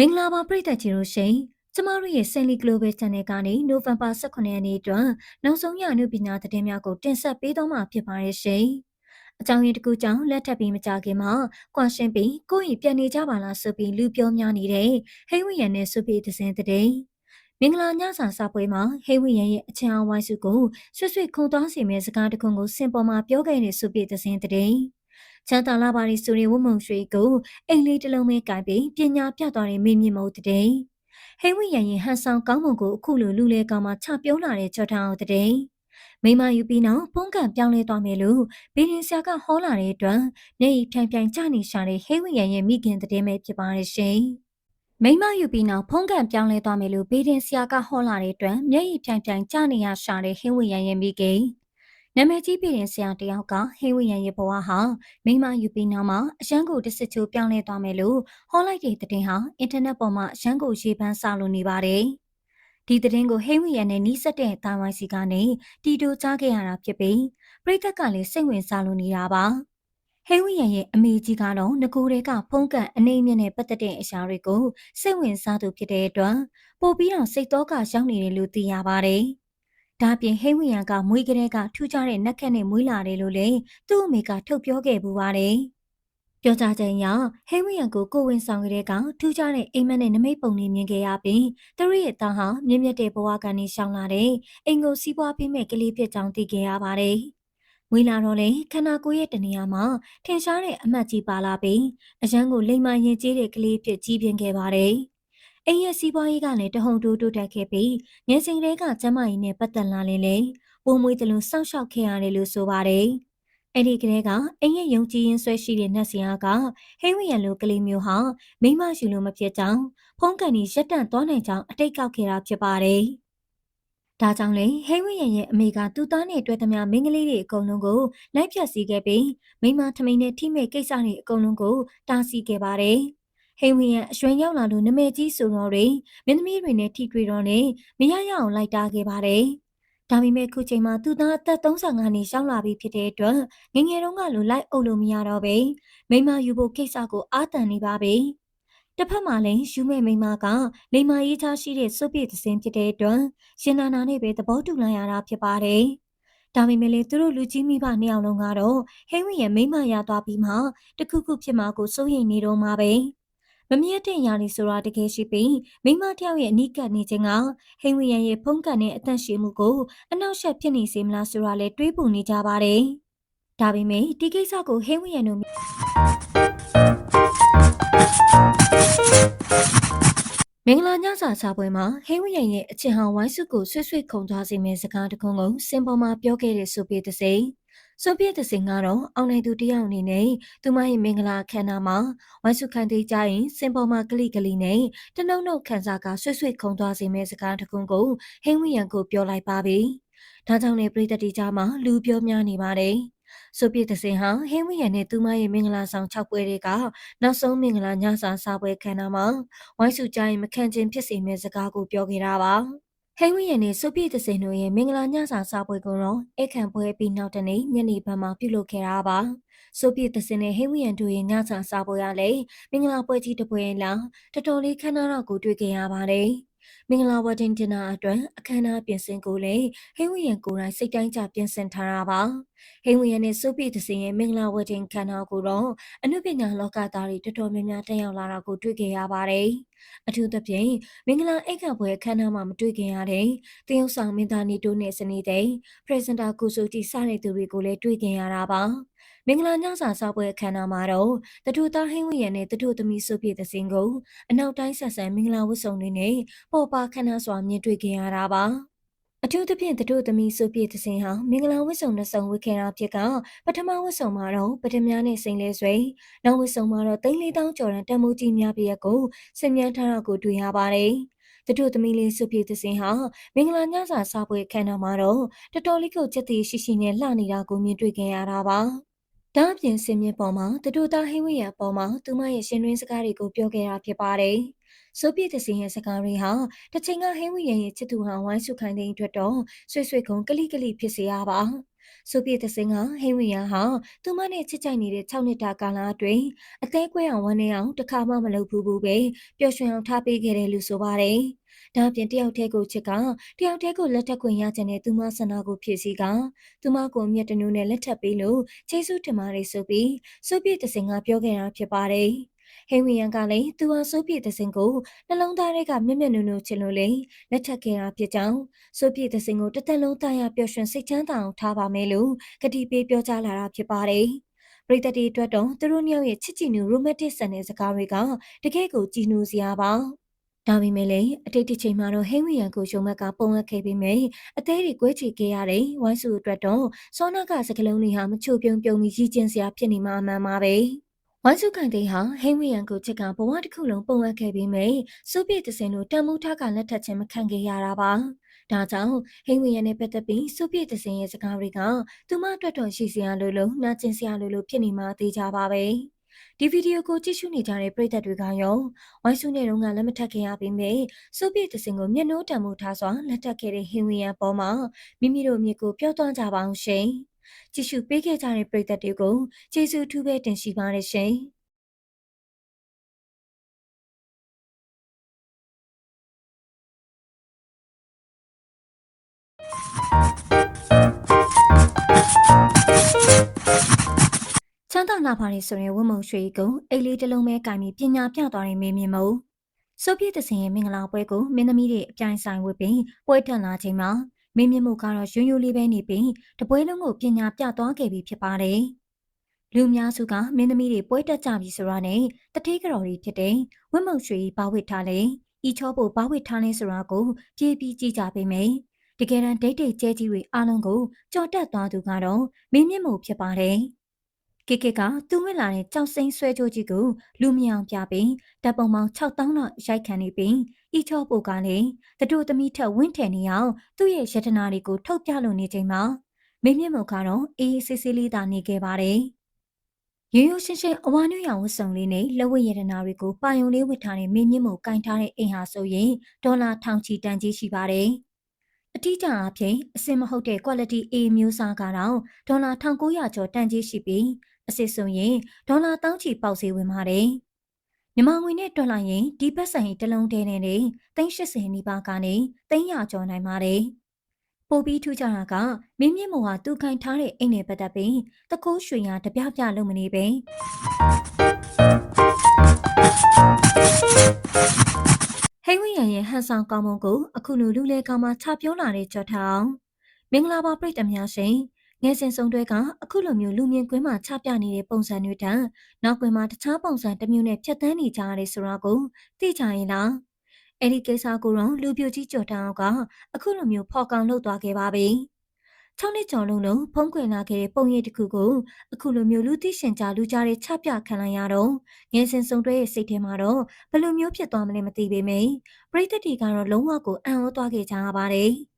မင်္ဂလာပါပရိသတ်ကြီးတို့ရှင်ကျမတို့ရဲ့ Sally Global Channel ကနေ November 18ရက်နေ့အတွက်နောက်ဆုံးရအနုပညာသတင်းများကိုတင်ဆက်ပေးတော့မှာဖြစ်ပါရဲ့ရှင်အကြောင်းရင်းတစ်ခုကြောင့်လက်ထပ်ပြီးမကြခင်မှာကွာရှင်းပြီးကိုယ့်ရင်ပြန်နေကြပါလားဆိုပြီးလူပြောများနေတဲ့ဟိဝိယန်နဲ့စုပြီးသစင်တဲ့မင်္ဂလာညစာစာပွဲမှာဟိဝိယန်ရဲ့အချမ်းအဝိုင်းစုကိုဆွဆွခုံသွားစီမဲ့စကားတခုကိုစင်ပေါ်မှာပြောခဲ့တဲ့စုပြီးသစင်တဲ့ ချမ်းသာလာပါရီဆိုတဲ့ဝမုံရွှေကိုအိမ်လေးတစ်လုံးပဲကင်ပြီးပညာပြသွားတဲ့မိမြင့်မုတ်တဲ့ဟိဝိယန်ရင်ဟန်ဆောင်ကောင်းမွန်ကိုအခုလိုလူလဲကောင်မှချပြုံးလာတဲ့ချော်ထောင်တဲ့မိမယူပြီးနောက်ဖုံးကန်ပြောင်းလဲသွားမယ်လို့ဘီရင်ဆရာကဟောလာတဲ့အတွက်မျက်ရည်ဖြန်ဖြန်ကျနေရှာတဲ့ဟိဝိယန်ရဲ့မိခင်တဲ့ပဲဖြစ်ပါရဲ့ရှင်မိမယူပြီးနောက်ဖုံးကန်ပြောင်းလဲသွားမယ်လို့ဘေးတင်ဆရာကဟောလာတဲ့အတွက်မျက်ရည်ဖြန်ဖြန်ကျနေရရှာတဲ့ဟိဝိယန်ရဲ့မိခင် နာမည်ကြီးပြည်ရင်ဆရာတယောက်ကဟိဝရန်ရဲ့ဘဝဟာမိမယူပြီးနောက်မှာအရန်ကိုတစ်စစ်ချိုးပြောင်းလဲသွားမယ်လို့ဟောလိုက်တဲ့တဲ့ဟာအင်တာနက်ပေါ်မှာအရန်ကိုရေးပန်းစာလို့နေပါတယ်။ဒီတဲ့ကိုဟိဝရန်နဲ့နီးစပ်တဲ့တာဝိုင်းစီကနေတီတိုကြားခဲ့ရတာဖြစ်ပြီးပြိသက်ကလည်းစိတ်ဝင်စားလို့နေတာပါ။ဟိဝရန်ရဲ့အမေကြီးကတော့ငကိုတွေကဖုံးကန်အနေမြင့်နဲ့ပတ်သက်တဲ့အရာတွေကိုစိတ်ဝင်စားသူဖြစ်တဲ့အတွက်ပို့ပြီးတော့စိတ်တော့ကရောက်နေတယ်လို့သိရပါတယ်။ ဒါပြင်ဟိဝီယံကမွေးကလေးကထူးခြားတဲ့နက်ခတ်နဲ့မွေးလာတယ်လို့လေသူ့အမေကထုတ်ပြောခဲ့ပူပါတယ်။ပြောကြတဲ့ညဟိဝီယံကိုကိုဝင်ဆောင်ကလေးကထူးခြားတဲ့အိမ်မက်နဲ့နမိတ်ပုံလေးမြင်ခဲ့ရပြီးသူတို့ရဲ့သားဟာမြင့်မြတ်တဲ့ဘဝကနေရှောင်လာတဲ့အိမ်ကိုစီးပွားပေးမဲ့ကလေးဖြစ်ကြောင်းသိခဲ့ရပါတယ်။မွေးလာတော့လေခန္ဓာကိုယ်ရဲ့တနေရာမှာထင်ရှားတဲ့အမတ်ကြီးပါလာပြီးအရန်ကိုလိမ္မာရင်ကျေးတဲ့ကလေးဖြစ်ကြီးပြင်းခဲ့ပါတယ်။ အိမ်ရဲ့စီးပွားရေးကလည်းတဟုန်တိုးတိုးတက်ခဲ့ပြီးငယ်စဉ်ကလေးကကျမကြီးနဲ့ပတ်သက်လာရင်လေပုံမွေးတလုံးစောင့်ရှောက်ခဲ့ရတယ်လို့ဆိုပါတယ်။အဲ့ဒီကလေးကအိမ်ရဲ့ယုံကြည်ရင်ဆွဲရှိတဲ့နတ်စရာကဟိဝရန်လိုကလေးမျိုးဟာမိမရှိလို့မဖြစ်ကြောင်းဖုံးကန်ကြီးရက်တန့်သွားနိုင်ကြောင်းအတိတ်ကောက်ခဲ့တာဖြစ်ပါတယ်။ဒါကြောင့်လေဟိဝရန်ရဲ့အမေကသူ့သားနဲ့တွေ့သမျှမိန်းကလေးတွေအကုန်လုံးကိုလိုက်ဖြတ်စီခဲ့ပြီးမိမထမိန်နဲ့ထိမဲ့ကိစ္စတွေအကုန်လုံးကိုတားဆီးခဲ့ပါတယ်။ ဟိဝင်းရအရွှင်ရောက်လာလို့နမဲကြီးဆိုတော့တွေမင်းသမီးတွေနဲ့ထိတွေ့တော့နေမရရအောင်လိုက်တာခဲ့ပါတယ်။ဒါပေမဲ့ခုချိန်မှာသူသားအသက်35နှစ်ရှောင်းလာပြီဖြစ်တဲ့အတွက်ငငယ်တုန်းကလိုလိုက်အုပ်လို့မရတော့ပဲမိမယူဖို့ကိစ္စကိုအာတန်နေပါပဲ။တစ်ဖက်မှာလည်းယူမဲ့မိမကလိမ္မာရေးချရှိတဲ့စုပ်ပြည့်သစင်းဖြစ်တဲ့အတွက်ရှင်နာနာနဲ့ပဲသဘောတူလိုက်ရတာဖြစ်ပါတယ်။ဒါပေမဲ့လေသူတို့လူကြီးမိဘနှစ်ယောက်လုံးကတော့ဟိဝင်းရဲ့မိမရသွားပြီးမှတခုခုဖြစ်မှာကိုစိုးရိမ်နေတော့မှာပဲ။ မမြတ်တဲ့ယာလီဆိုတာတကယ်ရှိပြီးမိမတယောက်ရဲ့အနိကနေခြင်းကဟိဝီယန်ရဲ့ဖုံးကန်တဲ့အသက်ရှင်မှုကိုအနောက်ရှက်ဖြစ်နေစေမလားဆိုတာလည်းတွေးပူနေကြပါတယ်။ဒါပေမဲ့ဒီကိစ္စကိုဟိဝီယန်တို့မင်္ဂလာညစာစာပွဲမှာဟိဝီယန်ရဲ့အချင်ဟောင်ဝိုင်းစုကိုဆွဆွခုံသွားစေမယ့်စကားတခုကိုစင်ပေါ်မှာပြောခဲ့တဲ့ဆိုပြီးတဲ့စိ ဆိုဗီယက်တစင်ကတော့အောင်နိုင်သူတယောက်အနေနဲ့သူမရဲ့မင်္ဂလာခမ်းနားမှာဝိုင်းစုခန်းသေးကြရင်စင်ပေါ်မှာကလိကလိနဲ့တနှုတ်နှုတ်ခန်းစားကဆွတ်ဆွတ်ခုံသွားစေမယ့်စကားတခုကိုဟင်းဝီယံကိုပြောလိုက်ပါပြီ။ဒါကြောင့်လည်းပြည်သက်တီကြားမှာလူပြောများနေပါတယ်။ဆိုပြတဲ့စင်ဟာဟင်းဝီယံနဲ့သူမရဲ့မင်္ဂလာဆောင်6ပွဲတွေကနောက်ဆုံးမင်္ဂလာညစာစားပွဲခမ်းနားမှာဝိုင်းစုကြရင်မခံချင်းဖြစ်စေမယ့်စကားကိုပြောခဲ့တာပါ။ ဟိဝင်းရနဲ့စုပြည့်တစင်တို့ရဲ့မင်္ဂလာညစာစားပွဲကိုတော့အခန့်ပွဲပြီးနောက်တနေ့ညနေဘက်မှာပြုလုပ်ခဲ့တာပါ။စုပြည့်တစင်နဲ့ဟိဝင်းရတို့ရဲ့ညစာစားပွဲရလေမင်္ဂလာပွဲကြီးတစ်ပွဲလားတော်တော်လေးခမ်းနားတော့ကိုတွေ့ခဲ့ရပါတယ်။ မင်္ဂလာဝတ်တင်ဒင်နာအတွက်အခမ်းအနားပြင်ဆင်ကိုလည်းဟိဝရန်ကိုယ်တိုင်စိတ်တိုင်းကြပြင်ဆင်ထားတာပါဟိဝရန်နဲ့စုပိသစင်ရဲ့မင်္ဂလာဝတ်တင်ခမ်းနားကိုတော့အနုပညာလောကသားတွေတော်တော်များများတက်ရောက်လာတာကိုတွေ့ခဲ့ရပါတယ်အထူးသဖြင့်မင်္ဂလာအိတ်ခတ်ပွဲခမ်းနားမှာမတွေ့ခင်ရတဲ့တရုတ်ဆောင်မင်းသားနေတိုးနဲ့စနေတဲ့ပရက်စင်တာကိုဆိုတီစတဲ့သူတွေကိုလည်းတွေ့ခင်ရတာပါ မင်္ဂလာညစာစားပွဲအခမ်းအနားမှာတော့တထူသားဟင်းဝရံနဲ့တထူသမီးစုပြည့်တဲ့စင်ကိုအနောက်တိုင်းဆက်ဆံမင်္ဂလာဝတ်စုံတွေနဲ့ပေါ်ပါခမ်းနားစွာမြင်တွေ့ခဲ့ရတာပါအထူးသဖြင့်တတို့သမီးစုပြည့်သစင်ဟာမင်္ဂလာဝတ်စုံနှစ်စုံဝတ်ခဲ့တာဖြစ်ကပထမဝတ်စုံမှာတော့ပထမနဲ့စိန်လဲဆွေနောက်ဝတ်စုံမှာတော့သိန်းလေးတောင်းကျော်တန်တမိုးကြီးများပြည့်ကိုဆင်မြန်းထားတာကိုတွေ့ရပါတယ်တတို့သမီးလေးစုပြည့်သစင်ဟာမင်္ဂလာညစာစားပွဲခမ်းနားမှာတော့တော်တော်လေးကိုကြက်တီရှိရှိနဲ့လှနေတာကိုမြင်တွေ့ခဲ့ရတာပါ ဒါအပြင်စင်မြင့်ပေါ်မှာတတူတာဟိဝိယံပေါ်မှာသူမရဲ့ရှင်တွင်းစကားတွေကိုပြောခဲ့တာဖြစ်ပါတယ်။ဆိုပြည့်တစင်ရဲ့စကားတွေဟာတစ်ချိန်ကဟိဝိယံရဲ့ချစ်သူဟာဝိုင်းစုခိုင်းတဲ့အတွက်တော့ဆွေဆွေကုံကလိကလိဖြစ်စေရပါဆိုပြည့်သစင်ကဟိန်းဝီယာဟာသူမနဲ့ချစ်ကြိုက်နေတဲ့6နှစ်တာကာလအတွင်းအသေးကွဲအောင်ဝမ်းနေအောင်တစ်ခါမှမလုပ်ဘူးဘူးပဲပျော်ရွှင်အောင်ထားပေးခဲ့တယ်လို့ဆိုပါတယ်။ ဒါအပြင်တယောက်တည်းကိုချစ်ကတယောက်တည်းကိုလက်ထပ်ခွင့်ရချင်တဲ့သူမဆန္ဒကိုဖြည့်ဆည်းကသူမကိုမြတ်တနူးနဲ့လက်ထပ်ပေးလို့ကျေးဇူးတင်ပါတယ်ဆိုပြီးဆိုပြည့်သစင်ကပြောခဲ့တာဖြစ်ပါတယ်။ဟိဝီယန်ကလည်းသူဟာစိုးပြည့်သစင်ကိုနှလုံးသားထဲကမျက်မျက်နုံနုံချင်လို့လေလက်ထပ်ခဲ့တာဖြစ်ကြောင်းစိုးပြည့်သစင်ကိုတစ်သက်လုံးတာယာပျော်ရွှင်စိတ်ချမ်းသာအောင်ထားပါမယ်လို့ကတိပေးပြောကြားလာတာဖြစ်ပါတယ်ပရိသတ်တွေအတွက်တော့သူတို့နှစ်ယောက်ရဲ့ချစ်ကြည်နူရိုမန်တစ်ဆန်တဲ့စကားတွေကတကယ့်ကိုကြည်နူစရာပါ ဒါပေမဲ့လည်းအတိတ်တစ်ချိန်မှာတော့ဟိဝီယန်ကိုရှုံမက်ကပုံအပ်ခဲ့ပြီးမြဲအသေးတွေကွဲချေခဲ့ရတဲ့ဝိုင်းစုအတွက်တော့စောနာကစကလုံးတွေဟာမချိုပြုံပြုံပြီးရည်ကျင်စရာဖြစ်နေမှာအမှန်ပါပဲ။ဝိုင်းစုကန်တေးဟာဟိမ့်ဝီယန်ကိုချစ်ကဘဝတစ်ခုလုံးပုံအပ်ခဲ့ပြီးမြဲစုပြည့်တစင်တို့တန်မိုးထားကလက်ထပ်ခြင်းမခံခဲ့ရတာပါဒါကြောင့်ဟိမ့်ဝီယန်နဲ့ပတ်သက်ပြီးစုပြည့်တစင်ရဲ့စကားတွေကသူမအတွက်တော့ရှိစရာလိုလိုနာကျင်စရာလိုလိုဖြစ်နေမှသိကြပါပဲ ဒီဗီဒီယိုကိုကြည့်ရှုနေကြတဲ့ပရိသတ်တွေကရောဝိုင်းစုနဲ့တော့ကလက်မထပ်ခင်ရပြီးမြဲစုပြည့်တစင်ကိုမျက်နှိုးတံမိုးထားစွာလက်ထပ်ခဲ့တဲ့ဟင်ဝီယန်ပေါ်မှာမိမိတို့အမြစ်ကိုပြောသွားကြပါအောင်ရှင်။ကြည့်ရှုပေးခဲ့ကြတဲ့ပရိသတ်တွေကိုကျေးဇူးအထူးပဲတင်ရှိပါတယ်ရှင်။ လာပါလေဆိုရင်ဝတ်မုံရွှေကိုအိတ်လေးတစ်လုံးပဲကင်ပြီးပညာပြသွားတဲ့မင်းမြင့်မို့ဆိုပြည့်တစင်ရဲ့မင်္ဂလာပွဲကိုမင်းသမီးတွေအပြိုင်ဆိုင်ဝတ်ပြီးပွဲတက်လာချိန်မှာမင်းမြင့်မှုကတော့ရွရွလေးပဲနေပြီးတပွဲလုံးကိုပညာပြသွားခဲ့ပြီးဖြစ်ပါတယ်။လူများစုကမင်းသမီးတွေပွဲတက်ကြပြီဆိုတာနဲ့တတိကတော်တွေဖြစ်တဲ့ဝတ်မုံရွှေဘာဝစ်ထားလေဤချောဖို့ဘာဝစ်ထားလဲဆိုတာကိုပြေးပြီးကြည့်ကြပေးမယ်။တကယ်တမ်းဒိတ်ဒိတ်ကျဲကြီးတွေအားလုံးကိုကြော်တက်သွားသူကတော့မင်းမြင့်မှုဖြစ်ပါတယ်။ ကိကိကသူ့ဝင်လာတဲ့ကြောက်စိမ့်ဆွဲကြိုးကြီးကိုလူမြောင်ပြပြီးတပ်ပုံပေါင်း6000လောက်ရိုက်ခံနေပြီးဤချောပိုကလည်းတတို့သမီးထက်ဝင့်ထည်နေအောင်သူ့ရဲ့ရတနာတွေကိုထုတ်ပြလို့နေချိန်မှာမင်းမြင့်မုံကတော့အေးအေးဆေးဆေးလေးသာနေခဲ့ပါတယ်။ရိုးရိုးရှင်းရှင်းအဝါနုရောင်ဝတ်စုံလေးနဲ့လက်ဝတ်ရတနာတွေကိုပါယုံလေးဝတ်ထားတဲ့မင်းမြင့်မုံကင်ထားတဲ့အိမ်ဟာဆိုရင်ဒေါ်လာထောင်ချီတန်ကြီးရှိပါတယ်။အတိအကျအဖြစ်အစင်မဟုတ်တဲ့ quality A မျိုးစားကတော့ဒေါ်လာ1900ကျော်တန်ကြီးရှိပြီး အစစ်ဆိုရင်ဒေါ်လာတောင်းချီပေါက်ဈေးဝင်ပါတယ်။မြန်မာငွေနဲ့တွက်လိုက်ရင်ဒီဘက်ဆိုင်တလုံးတဲနဲ့နေ380နီးပါးကနေ300ကျော်နိုင်ပါတယ်။ပိုပြီးထူးခြားတာကမင်းမြင့်မောဟာသူခိုင်ထားတဲ့အိမ်နဲ့ပတ်သက်ပြီးတကိုးရွှေရတပြပြလုံးမနေပဲဟိဝိယံရဲ့ဟန်ဆောင်ကောင်းမွန်ကိုအခုလိုလူလဲကောင်မှချပြောလာတဲ့ကြော်ထောင်မင်္ဂလာပါပြိတ္တများရှင် ငယ်စဉ်ဆုံးတွဲကအခုလိုမျိုးလူမြင်ကွင်းမှာချပြနေတဲ့ပုံစံတွေတန်းနောက်ကွင်းမှာတခြားပုံစံတစ်မျိုးနဲ့ဖြတ်သန်းနေကြရတယ်ဆိုတာကိုသိကြရင်လားအဲ့ဒီကိစ္စကိုတော့လူပြိုကြီးကြော်တောင်းကအခုလိုမျိုးဖော်ကောင်လုပ်သွားခဲ့ပါပြီ၆နှစ်ကျော်လုံးလုံးဖုံးကွယ်လာခဲ့တဲ့ပုံရိပ်တစ်ခုကိုအခုလိုမျိုးလူသိရှင်ကြားလူကြားတွေချပြခံလိုက်ရတော့ငယ်စဉ်ဆုံးတွဲရဲ့စိတ်ထဲမှာတော့ဘယ်လိုမျိုးဖြစ်သွားမလဲမသိပေမယ့်ပရိသတ်တွေကတော့လုံးဝကိုအံ့ဩသွားခဲ့ကြရပါတယ်။ပ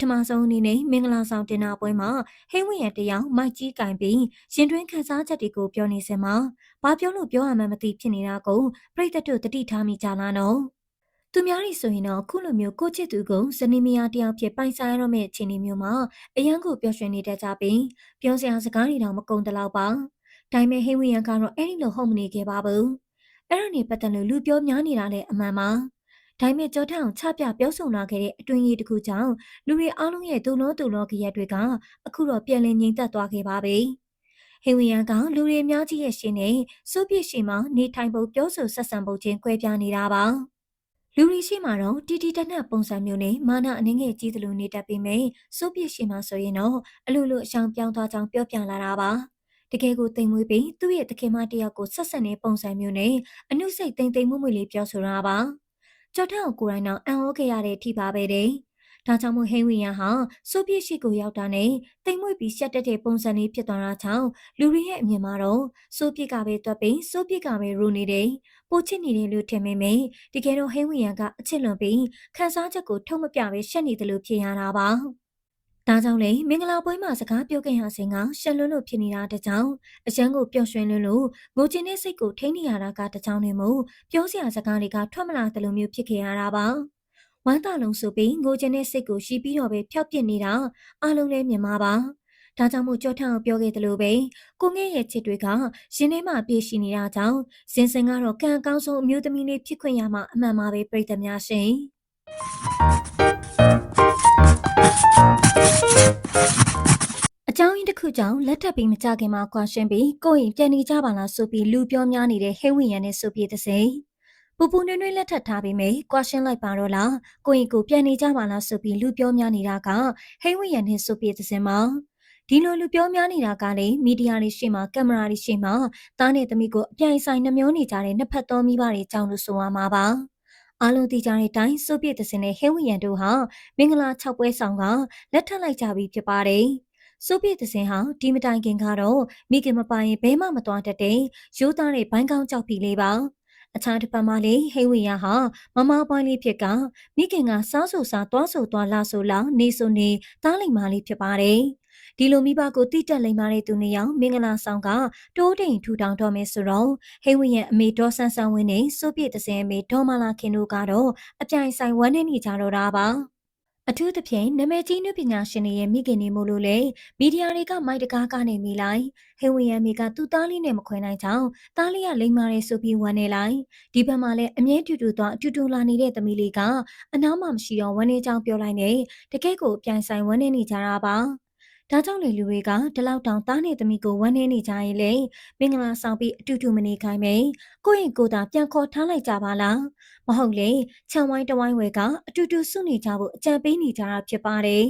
ထမဆုံးအနေနဲ့မင်္ဂလာဆောင်တင်နာပွဲမှာဟိဝင်းရတယောက်မိုက်ကြီးကင်ပြီးရင်တွင်းခန်းစားချက်တွေကိုပြောနေစင်မှာဘာပြောလို့ပြောရမှန်းမသိဖြစ်နေတာကိုပြိတ္တတို့တတိထားမိကြလားနော်သူများတွေဆိုရင်တော့ခုလိုမျိုးကိုချစ်သူကိုဇနီးမယားတယောက်ဖြစ်ပိုင်ဆိုင်ရတော့မယ့်အခြေအနေမျိုးမှာအရန်ကိုပျော်ရွှင်နေတတ်ကြပြီးပြောစရာစကားတွေတော့မကုန်တလောက်ပါဒါပေမဲ့ဟိဝင်းရကတော့အဲ့ဒီလိုဟုတ်မနေခဲ့ပါဘူးအဲ့ဒါနေပတ်သက်လို့လူပြောများနေတာလည်းအမှန်ပါ ဒါပေမဲ့ကြောထအောင်ချပြပြောဆိုလာခဲ့တဲ့အတွင်းရေးတစ်ခုကြောင့်လူတွေအားလုံးရဲ့ဒုလောဒုလောကြရက်တွေကအခုတော့ပြန်လည်ငြိမ်သက်သွားခဲ့ပါပြီ။ဟိဝီယန်ကလူတွေအများကြီးရဲ့ရှင်နဲ့စိုးပြစ်ရှိမှနေထိုင်ဖို့ပြောဆိုဆက်ဆံဖို့ချင်းကွဲပြားနေတာပါ။လူတွေရှိမှတော့တီတီတနက်ပုံစံမျိုးနဲ့မာနအနေငယ်ကြီးသလိုနေတတ်ပေမဲ့စိုးပြစ်ရှိမှဆိုရင်တော့အလိုလိုအရှောင်ပြောင်းသွားကြောင်းပြောပြလာတာပါ။တကယ်ကိုတိမ်မွေးပြီးသူ့ရဲ့တခင်မတယောက်ကိုဆက်ဆက်နေပုံစံမျိုးနဲ့အနုစိတ်တိမ်တိမ်မွေ့မွေ့လေးပြောဆိုတာပါ။ ကြော်ထောက်ကိုယ်တိုင်တော့အံ့ဩခဲ့ရတဲ့အထိပါပဲတဲ့။ဒါကြောင့်မို့ဟိန်းဝီယန်ဟာစိုးပြစ်ရှိကိုရောက်တာနဲ့တိမ်မွေ့ပြီးရှက်တက်တဲ့ပုံစံလေးဖြစ်သွားတာကြောင့်လူတွေရဲ့အမြင်မှာတော့စိုးပြစ်ကပဲတွက်ပြီးစိုးပြစ်ကပဲရူနေတယ်။ပိုချစ်နေတယ်လို့ထင်မိမိတကယ်တော့ဟိန်းဝီယန်ကအချစ်လွန်ပြီးခန်းစားချက်ကိုထုတ်မပြပဲရှက်နေတယ်လို့ဖြစ်ရတာပါ။ ဒါကြောင့်လေမင်္ဂလာပွဲမှာစကားပြောခဲ့ရစဉ်ကရှက်လွန်းလို့ဖြစ်နေတာတကြောင်အရန်ကိုပျော်ရွှင်လွန်းလို့ငိုချင်တဲ့စိတ်ကိုထိန်းနေရတာကတကြောင်နေမို့ပြောစရာစကားတွေကထွက်မလာသလိုမျိုးဖြစ်ခဲ့ရတာပါဝမ်းသာလုံးဆိုပြီးငိုချင်တဲ့စိတ်ကိုရှိပြီးတော့ပဲဖျောက်ပစ်နေတာအလုံးလည်းမြင်ပါပါဒါကြောင့်မို့ကြောထအောင်ပြောခဲ့သလိုပဲကိုငဲ့ရဲ့ချစ်တွေကရှင်ထဲမှာပြည့်ရှိနေတာကြောင့်စင်စင်ကတော့ကံအကောင်းဆုံးအမျိုးသမီးလေးဖြစ်ခွင့်ရမှာအမှန်ပါပဲပြိတ္တများရှင် အကြောင်းရင်းတစ်ခုကြောင့်လက်ထပ်ပြီးမကြခင်မှာကွာရှင်းပြီးကိုယ့်ရင်ပြန်နေကြပါလားဆိုပြီးလူပြောများနေတဲ့ဟဲဝီယန်နဲ့ဆိုပြေသစိန်ပူပူနွေ့နွေ့လက်ထပ်ထားပြီးမေကွာရှင်းလိုက်ပါတော့လားကိုယ့်ရင်ကိုပြန်နေကြပါလားဆိုပြီးလူပြောများနေတာကဟဲဝီယန်နဲ့ဆိုပြေသစိန်မှာဒီလိုလူပြောများနေတာကလည်းမီဒီယာတွေရှေ့မှာကင်မရာတွေရှေ့မှာသားနဲ့သမီးကိုအပြိုင်ဆိုင်နှမျောနေကြတဲ့နှစ်ဖက်သောမိဘတွေကြောင့်လို့ဆိုရမှာပါ အားလုံးသိကြတဲ့အတိုင်းဆိုပြစ်သစင်နဲ့ဟဲဝီယန်တို့ဟာမင်္ဂလာ6ပွဲဆောင်ကလက်ထပ်လိုက်ကြပြီဖြစ်ပါတယ်။ဆိုပြစ်သစင်ဟာဒီမတိုင်ခင်ကတော့မိခင်မပိုင်ဘဲမှမသွားတတ်တဲ့ရိုးသားတဲ့ဘိုင်းကောင်းကြောက်ပြီလေးပါ။အခြားတစ်ပတ်မှလေဟိဝီယာဟာမမပွိုင်းလေးဖြစ်ကမိခင်ကစားဆူစားသွားဆူသွားလာဆူလာနေဆူနေတားလိမ်မာလေးဖြစ်ပါတယ်။ ဒီလိုမိဘကိုတိတက်လိမ်မာတဲ့သူနှစ်ယောက်မင်္ဂလာဆောင်ကတိုးတိမ်ထူထောင်တော့မယ်ဆိုတော့ဟိဝီရဲ့အမေဒေါ်ဆန်းဆန်းဝင်းနဲ့စိုးပြည့်တစင်အမေဒေါ်မလာခင်တို့ကတော့အပြိုင်ဆိုင်ဝမ်းနေနေကြတော့တာပါအထူးသဖြင့်နာမည်ကြီးနုပညာရှင်တွေရဲ့မိခင်တွေမို့လို့လေမီဒီယာတွေကမိုက်တကားကနေမိလိုက်ဟိဝီယံမီကသူ့သားလေးနဲ့မခွဲနိုင်ကြောင်းသားလေးကလိမ်မာရဲဆိုပြီးဝမ်းနေလိုက်ဒီဘက်မှာလည်းအမြဲတူတူသွားအတူတူလာနေတဲ့သမီးလေးကအနားမှမရှိတော့ဝမ်းနေကြောင်းပြောလိုက်နေတကယ့်ကိုအပြိုင်ဆိုင်ဝမ်းနေနေကြတာပါ ဒါကြောင့်လေလူတွေကဒီလောက်တောင်သားနေသမီးကိုဝမ်းနေနေကြရင်လေမင်္ဂလာဆောင်ပြီးအတူတူမနေခိုင်းမေကိုယ့်ရင်ကိုယ်သာပြန်ခေါ်ထားလိုက်ကြပါလားမဟုတ်လေခြံဝိုင်းတဝိုင်းဝဲကအတူတူစုနေကြဖို့အကြံပေးနေကြတာဖြစ်ပါတယ်